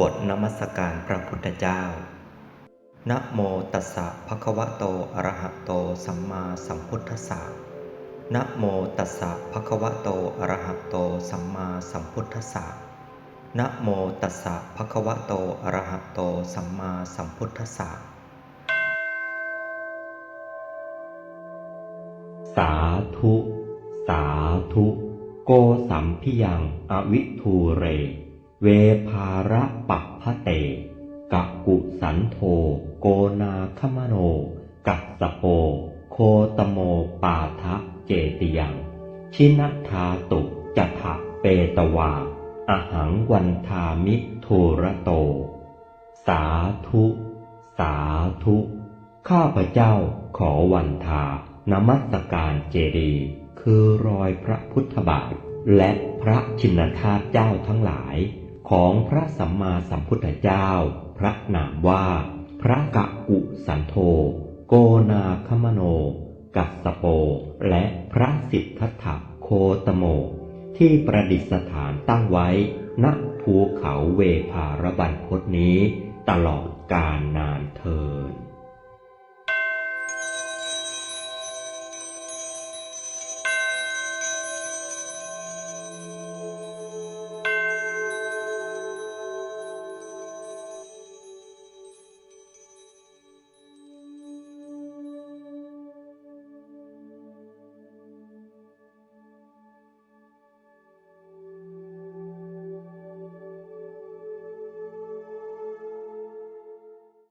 บทนมัสการพระพุทธเจ้า นะโมตัสสะภะคะวะโต อะระหะโต สัมมาสัมพุทธัสสะ นะโมตัสสะภะคะวะโต อะระหะโต สัมมาสัมพุทธัสสะ นะโมตัสสะภะคะวะโต อะระหะโต สัมมาสัมพุทธัสสะ สาธุ สาธุ โกสัมพิยัง อวิทูเร เวภาระปัพพะเตกักกุสันโธโกนาคมโน กัสสโป โคตโมปาทะเจติยัง ชินทาตุจัทะเปตวาอหังวันทามิทูระโต สาธุ สาธุ ข้าพเจ้าขอวันทานมัสการเจดีย์คือรอยพระพุทธบาท และพระชินธาตุเจ้าทั้งหลาย ของพระสัมมาสัมพุทธเจ้า พระนามว่า พระกะกุสันโธโกนาคมโน กัสโป และพระสิทธัตถะโคตโม ที่ประดิษฐานตั้งไว้ณภูเขาเวภาระบันพศนี้ ตลอดกาลนานเทิน